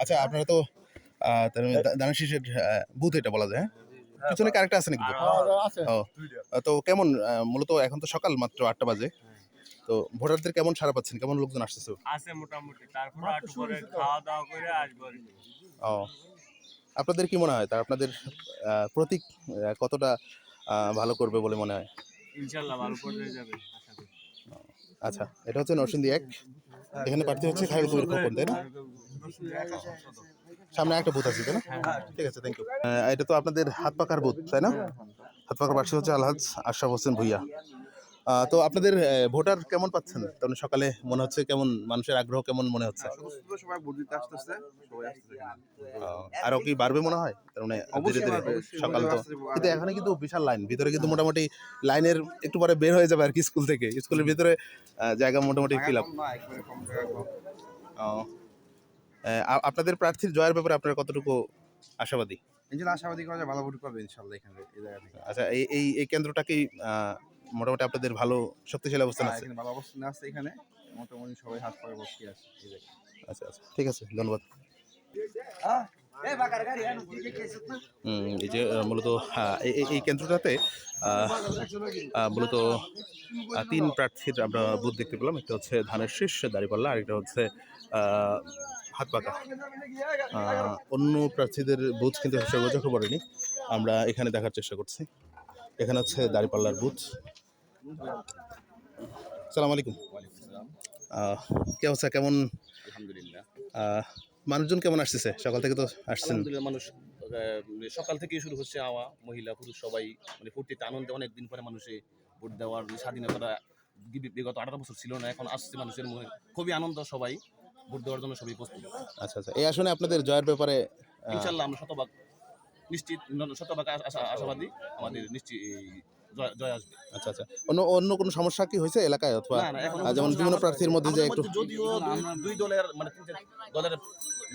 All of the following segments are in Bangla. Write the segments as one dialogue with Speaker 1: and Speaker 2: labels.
Speaker 1: আচ্ছা আপনারা তো মানে দা- দানের শীষের বুথ এটা বলা যায় হ্যাঁ? পিছনে কারেক্ট আছে নাকি ও তো কেমন মূলত এখন তো সকাল মাত্র আটটা বাজে। তো ভোটারদের কেমন সারা পাচ্ছেন? কেমন লোকজন আসতেছে?
Speaker 2: আছে মোটামুটি তারপর একটু পরে খাওয়া দাওয়া করে আসব
Speaker 1: ও আপনাদের কি মনে হয়? তা আপনাদের প্রতীক কতটা ভালো করবে বলে মনে হয়?
Speaker 2: ইনশাল্লাহ ভালো পর্যায়ে যাবে
Speaker 1: আচ্ছা এটা হচ্ছে নরসিংদী এক। এখানে প্রার্থী হচ্ছে খায়রুল কবির খোকন তাই না? সামনে একটা বুথ আছে তাই না? ঠিক আছে থ্যাংক ইউ এটা তো আপনাদের হাত পাকার বুথ তাই না? হাত পাকার পাশে হচ্ছে আলহাজ আশরাফ হোসেন ভুইয়া। আহ, তো আপনাদের ভোটার কেমন পাচ্ছেন? তখন সকালে মনে হচ্ছে কেমন মানুষের আগ্রহ কেমন মনে হচ্ছে? আরও কি বাড়বে মনে হয়? তার মানে ধীরে ধীরে সকাল তো কিন্তু এখানে কিন্তু বিশাল লাইন ভিতরে কিন্তু মোটামুটি লাইনের একটু পরে বের হয়ে যাবে আর কি স্কুল থেকে। স্কুলের ভিতরে জায়গা মোটামুটি ফিল আপ আপনাদের প্রার্থীর জয়ের ব্যাপারে আপনারা কতটুকু আশাবাদী?
Speaker 3: ইনশাল্লাহ আশাবাদী করা যায় ভালো ভোট পাবে ইনশাল্লাহ এখানে এই জায়গা থেকে।
Speaker 1: আচ্ছা এই এই এই কেন্দ্রটাকেই মোটামুটি আপনাদের ভালো শক্তিশালী অবস্থান
Speaker 3: হ্যাঁ,
Speaker 1: আছে?
Speaker 3: এখানে ভালো অবস্থান আছে এখানে। মোটামুটি সবাই হাত পায়ে বসে আছে
Speaker 1: আচ্ছা আচ্ছা ঠিক আছে ধন্যবাদ। এই যে মূলত হ্যাঁ, এই- কেন্দ্রটাতে মূলত তিন প্রার্থীর আমরা বুথ দেখতে পেলাম। একটা হচ্ছে ধানের শীষ দাঁড়িপাল্লা আর একটা হচ্ছে হাত পাকা অন্য প্রার্থীদের বুথ কিন্তু হিসাবে চোখে পড়েনি। আমরা এখানে দেখার চেষ্টা করছি। এখানে হচ্ছে দাঁড়িপাল্লার বুথ। সালাম আলাইকুম। কি অবস্থা? কেমন?
Speaker 4: আলহামদুলিল্লাহ।
Speaker 1: মানুষজন কেমন আসতেছে? সকাল থেকে তো আসছেন।
Speaker 4: মানুষ সকাল থেকে শুরু হচ্ছে আওয়া মহিলা পুরুষ সবাই মানে ফুর্তিতে আনন্দে অনেক দিন পরে মানুষে ভোট দেওয়ার স্বাধীনতা বিগত আঠারো বছর ছিল না এখন আসছে মানুষের মনে খুবই আনন্দ সবাই ভোট দেওয়ার জন্য সবাই প্রস্তুত।
Speaker 1: আচ্ছা আচ্ছা। এই আসনে আপনাদের জয়ের ব্যাপারে
Speaker 4: ইনশাল্লাহ আমরা শতভাগ নিশ্চিত শতভাগ আশা- আশা- আশাবাদী আমাদের নিশ্চিত জয়- আসবে।
Speaker 1: আচ্ছা আচ্ছা। অন্য অন্য কোনো সমস্যা কি হয়েছে এলাকায় অথবা যেমন বিভিন্ন প্রার্থীর মধ্যে যে একটু
Speaker 4: যদিও দুই দলের মানে দলের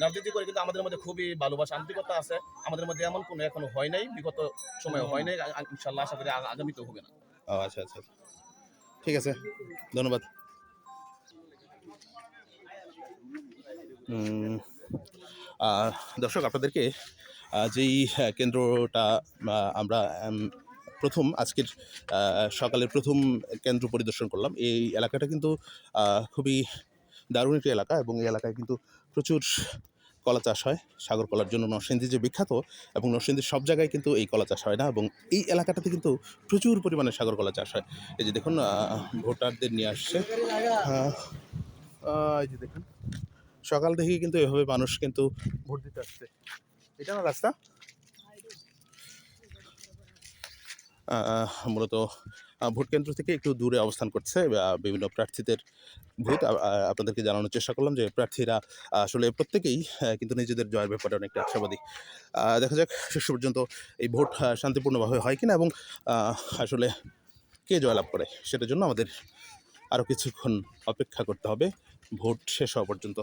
Speaker 4: রাজনীতি করে কিন্তু আমাদের মধ্যে খুবই ভালোবাসা, আন্তরিকতা আছে। আমাদের মধ্যে এমন কোনো এখনও হয় নাই, বিগত সময় হয় নাই ইনশাল্লাহ আশা করি আগামীতেও হবে না।
Speaker 1: ও আচ্ছা আচ্ছা। ঠিক আছে, ধন্যবাদ। দর্শক, আপনাদেরকে যেই কেন্দ্রটা আমরা প্রথম আজকের সকালের প্রথম কেন্দ্র পরিদর্শন করলাম, এই এলাকাটা কিন্তু খুবই দারুণ একটি এলাকা এবং এই এলাকায় কিন্তু প্রচুর কলা চাষ হয়। সাগর কলার জন্য নরসিংদী যে বিখ্যাত এবং নরসিংদীর সব জায়গায় কিন্তু এই কলা চাষ হয় না এবং এই এলাকাটাতে কিন্তু প্রচুর পরিমাণে সাগর কলা চাষ হয়। এই যে দেখুন ভোটারদের নিয়ে আসছে। এই যে দেখুন, সকাল থেকেই কিন্তু এভাবে মানুষ কিন্তু ভোট দিতে আসছে। এটা না রাস্তা? মূলত ভোট কেন্দ্র থেকে একটু দূরে অবস্থান করছে বিভিন্ন প্রার্থীদের ভোট। আপনাদেরকে জানানোর চেষ্টা করলাম যে প্রার্থীরা আসলে প্রত্যেকেই কিন্তু নিজেদের জয়ের ব্যাপারে অনেকটা আশাবাদী। দেখা যাক শেষ পর্যন্ত এই ভোট শান্তিপূর্ণভাবে হয় কিনা এবং আসলে কে জয়লাভ করে, সেটার জন্য আমাদের আরও কিছুক্ষণ অপেক্ষা করতে হবে। ভোট শেষ হওয়া পর্যন্ত।